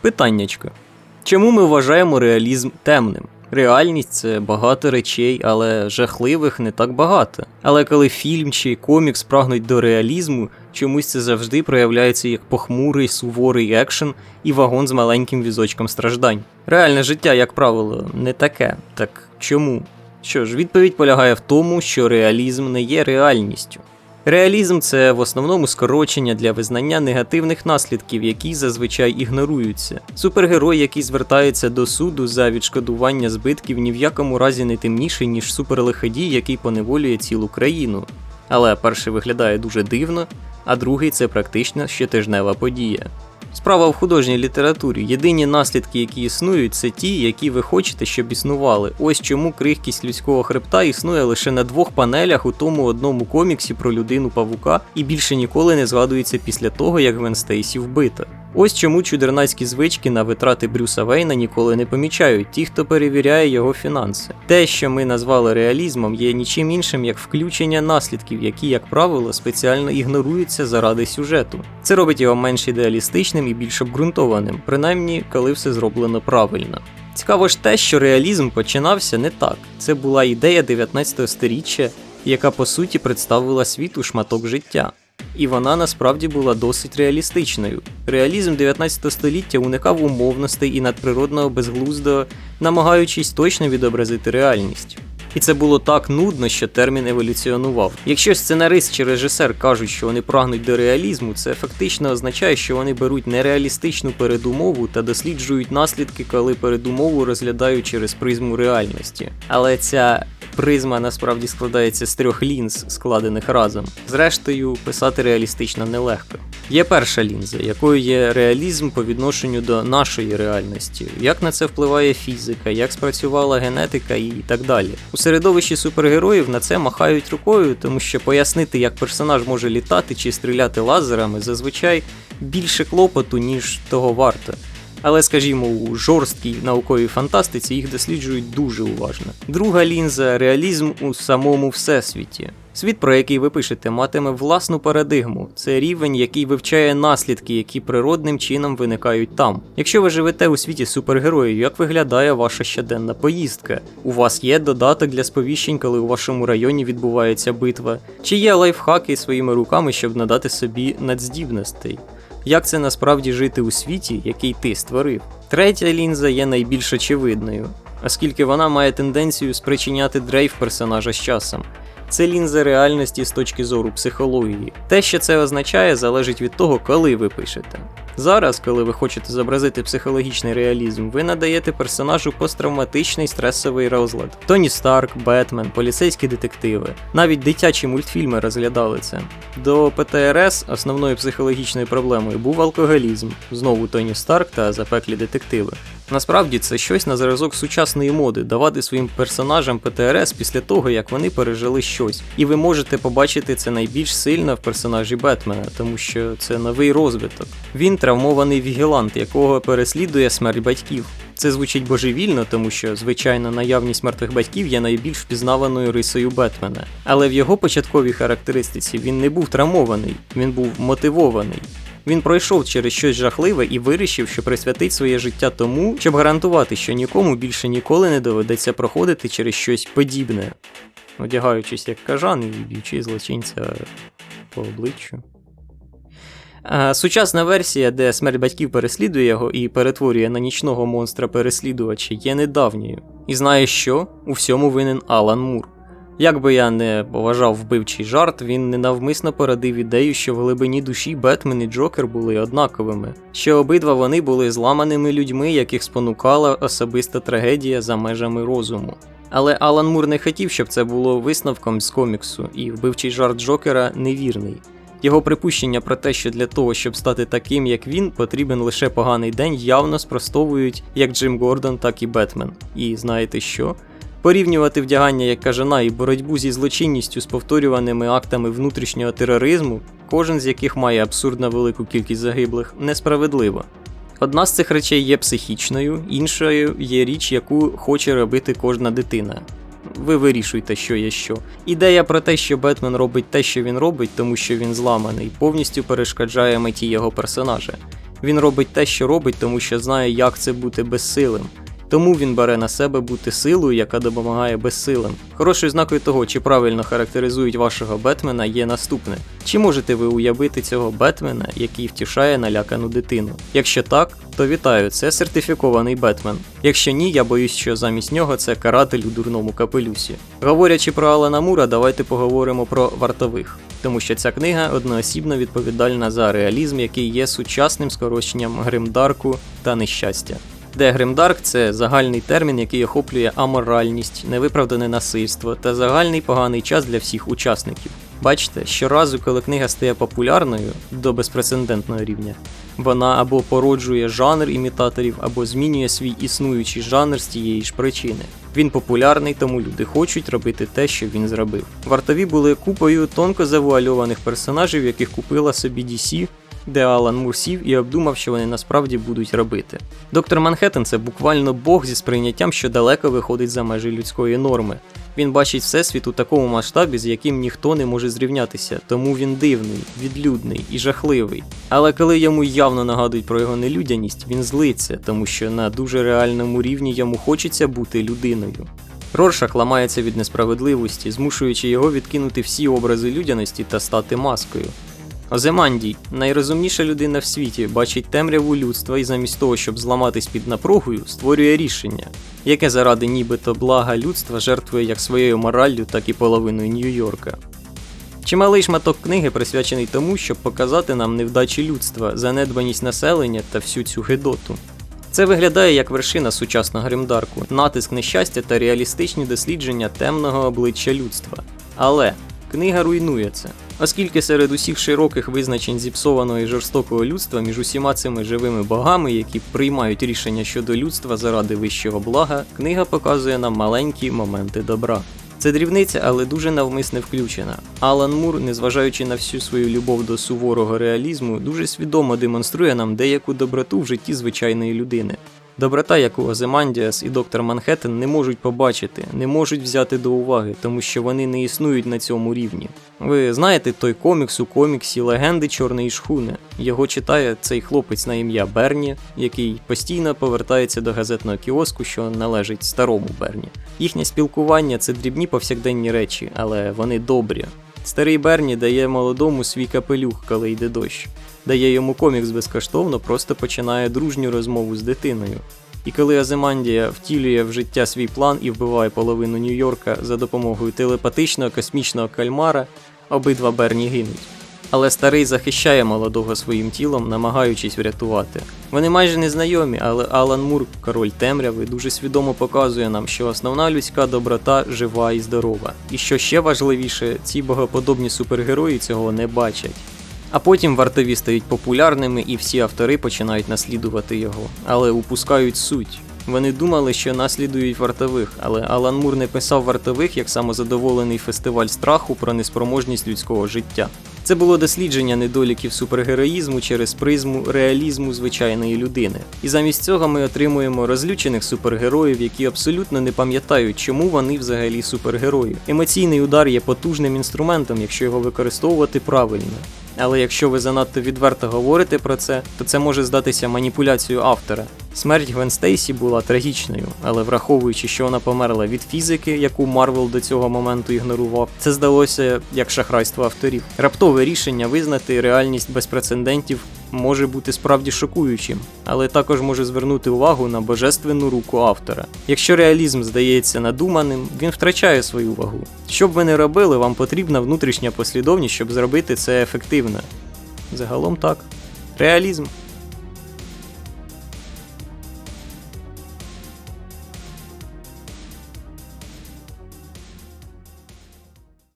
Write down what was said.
Питаннячко. Чому ми вважаємо реалізм темним? Реальність це багато речей, але жахливих не так багато. Але коли фільм чи комікс прагнуть до реалізму, чомусь це завжди проявляється як похмурий, суворий екшен і вагон з маленьким візочком страждань. Реальне життя, як правило, не таке. Так чому? Що ж, відповідь полягає в тому, що реалізм не є реальністю. Реалізм це в основному скорочення для визнання негативних наслідків, які зазвичай ігноруються. Супергерой, який звертається до суду за відшкодування збитків, ні в якому разі не темніший, ніж суперлиходій, який поневолює цілу країну. Але перший виглядає дуже дивно, а другий це практично щотижнева подія. Справа в художній літературі. Єдині наслідки, які існують, це ті, які ви хочете, щоб існували. Ось чому крихкість людського хребта існує лише на двох панелях у тому одному коміксі про людину павука і більше ніколи не згадується після того, як Гвен Стейсі вбита. Ось чому чудернацькі звички на витрати Брюса Вейна ніколи не помічають ті, хто перевіряє його фінанси. Те, що ми назвали реалізмом, є нічим іншим як включення наслідків, які, як правило, спеціально ігноруються заради сюжету. Це робить його менш ідеалістичним і більш обґрунтованим, принаймні коли все зроблено правильно. Цікаво ж те, що реалізм починався не так. Це була ідея 19 століття, яка по суті представила світу шматок життя. І вона насправді була досить реалістичною. Реалізм 19 століття уникав умовностей і надприродного безглуздо, намагаючись точно відобразити реальність. І це було так нудно, що термін еволюціонував. Якщо сценарист чи режисер кажуть, що вони прагнуть до реалізму, це фактично означає, що вони беруть нереалістичну передумову та досліджують наслідки, коли передумову розглядають через призму реальності. Але ця призма насправді складається з трьох лінз, складених разом. Зрештою, писати реалістично нелегко. Є перша лінза, якою є реалізм по відношенню до нашої реальності, як на це впливає фізика, як спрацювала генетика і так далі. У середовищі супергероїв на це махають рукою, тому що пояснити, як персонаж може літати чи стріляти лазерами, зазвичай більше клопоту, ніж того варто. Але, скажімо, у жорсткій науковій фантастиці їх досліджують дуже уважно. Друга лінза реалізм у самому всесвіті. Світ, про який ви пишете, матиме власну парадигму. Це рівень, який вивчає наслідки, які природним чином виникають там. Якщо ви живете у світі супергероїв, як виглядає ваша щоденна поїздка? У вас є додаток для сповіщень, коли у вашому районі відбувається битва? Чи є лайфхаки своїми руками, щоб надати собі надздібностей? Як це насправді жити у світі, який ти створив? Третя лінза є найбільш очевидною, оскільки вона має тенденцію спричиняти дрейф персонажа з часом. Це лінза реальності з точки зору психології. Те, що це означає, залежить від того, коли ви пишете. Зараз, коли ви хочете зобразити психологічний реалізм, ви надаєте персонажу посттравматичний стресовий розлад. Тоні Старк, Бетмен, поліцейські детективи, навіть дитячі мультфільми розглядали це. До ПТРС основною психологічною проблемою був алкоголізм, знову Тоні Старк та запеклі детективи. Насправді це щось на зразок сучасної моди давати своїм персонажам ПТРС після того, як вони пережили щось. І ви можете побачити це найбільш сильно в персонажі Бетмена, тому що це новий розвиток. Він травмований вігілант, якого переслідує смерть батьків. Це звучить божевільно, тому що, звичайно, наявність мертвих батьків є найбільш впізнаваною рисою Бетмена. Але в його початковій характеристиці він не був травмований, він був мотивований. Він пройшов через щось жахливе і вирішив, що присвятить своє життя тому, щоб гарантувати, що нікому більше ніколи не доведеться проходити через щось подібне, одягаючись як кажан і б'ючи злочинця по обличчю. Сучасна версія, де смерть батьків переслідує його і перетворює на нічного монстра переслідувача, є недавньою. І знаєш що? У всьому винен Алан Мур. Як би я не поважав вбивчий жарт, він ненавмисно породив ідею, що в глибині душі Бетмен і Джокер були однаковими, що обидва вони були зламаними людьми, яких спонукала особиста трагедія за межами розуму. Але Алан Мур не хотів, щоб це було висновком з коміксу, і вбивчий жарт Джокера невірний. Його припущення про те, що для того, щоб стати таким, як він, потрібен лише поганий день, явно спростовують як Джим Гордон, так і Бетмен. І знаєте що? Порівнювати вдягання як кажана і боротьбу зі злочинністю з повторюваними актами внутрішнього тероризму, кожен з яких має абсурдно велику кількість загиблих, несправедливо. Одна з цих речей є психічною, іншою є річ, яку хоче робити кожна дитина. Ви вирішуйте, що є що. Ідея про те, що Бетмен робить те, що він робить, тому що він зламаний, повністю перешкоджає меті його персонажа. Він робить те, що робить, тому що знає, як це бути безсилим. Тому він бере на себе бути силою, яка допомагає безсилим. Хорошою знакою того, чи правильно характеризують вашого Бетмена, є наступне: чи можете ви уявити цього Бетмена, який втішає налякану дитину? Якщо так, то вітаю, це сертифікований Бетмен. Якщо ні, я боюсь, що замість нього це каратель у дурному капелюсі. Говорячи про Алана Мура, давайте поговоримо про вартових. Тому що ця книга одноосібно відповідальна за реалізм, який є сучасним скороченням гримдарку та нещастя. Де гримдарк це загальний термін, який охоплює аморальність, невиправдане насильство та загальний поганий час для всіх учасників. Бачите, щоразу, коли книга стає популярною до безпрецедентного рівня, вона або породжує жанр імітаторів, або змінює свій існуючий жанр з тієї ж причини. Він популярний, тому люди хочуть робити те, що він зробив. Вартові були купою тонко завуальованих персонажів, яких купила собі DC, де Алан Мур сів і обдумав, що вони насправді будуть робити. Доктор Манхеттен це буквально Бог зі сприйняттям, що далеко виходить за межі людської норми. Він бачить всесвіт у такому масштабі, з яким ніхто не може зрівнятися, тому він дивний, відлюдний і жахливий. Але коли йому явно нагадують про його нелюдяність, він злиться, тому що на дуже реальному рівні йому хочеться бути людиною. Роршах ламається від несправедливості, змушуючи його відкинути всі образи людяності та стати маскою. Оземандій, найрозумніша людина в світі, бачить темряву людства і замість того, щоб зламатись під напругою, створює рішення, яке заради нібито блага людства жертвує як своєю мораллю, так і половиною Нью-Йорка. Чималий шматок книги присвячений тому, щоб показати нам невдачі людства, занедбаність населення та всю цю гидоту. Це виглядає як вершина сучасного гримдарку, натиск нещастя та реалістичні дослідження темного обличчя людства. Але книга руйнує це. Оскільки серед усіх широких визначень зіпсованого і жорстокого людства між усіма цими живими богами, які приймають рішення щодо людства заради вищого блага, книга показує нам маленькі моменти добра. Це дрібниця, але дуже навмисне включена. Алан Мур, незважаючи на всю свою любов до суворого реалізму, дуже свідомо демонструє нам деяку доброту в житті звичайної людини. Доброта, яку Оземандіас і доктор Манхеттен не можуть побачити, не можуть взяти до уваги, тому що вони не існують на цьому рівні. Ви знаєте той комікс у коміксі Легенди Чорної шхуни. Його читає цей хлопець на ім'я Берні, який постійно повертається до газетного кіоску, що належить старому Берні. Їхнє спілкування це дрібні повсякденні речі, але вони добрі. Старий Берні дає молодому свій капелюх, коли йде дощ, дає йому комікс безкоштовно, просто починає дружню розмову з дитиною. І коли Аземандія втілює в життя свій план і вбиває половину Нью-Йорка за допомогою телепатичного космічного кальмара, обидва Берні гинуть. Але старий захищає молодого своїм тілом, намагаючись врятувати. Вони майже не знайомі, але Алан Мур, король темряви, дуже свідомо показує нам, що основна людська доброта жива і здорова. І що ще важливіше, ці богоподобні супергерої цього не бачать. А потім вартові стають популярними і всі автори починають наслідувати його, але упускають суть. Вони думали, що наслідують вартових, але Алан Мур не писав вартових як самозадоволений фестиваль страху про неспроможність людського життя. Це було дослідження недоліків супергероїзму через призму реалізму звичайної людини. І замість цього ми отримуємо розлючених супергероїв, які абсолютно не пам'ятають, чому вони взагалі супергерої. Емоційний удар є потужним інструментом, якщо його використовувати правильно. Але якщо ви занадто відверто говорите про це, то це може здатися маніпуляцією автора. Смерть Гвен Стейсі була трагічною, але враховуючи, що вона померла від фізики, яку Марвел до цього моменту ігнорував, це здалося як шахрайство авторів. Раптове рішення визнати реальність без прецедентів може бути справді шокуючим, але також може звернути увагу на божественну руку автора. Якщо реалізм здається надуманим, він втрачає свою вагу. Що б ви не робили, вам потрібна внутрішня послідовність, щоб зробити це ефективно. Загалом так. Реалізм.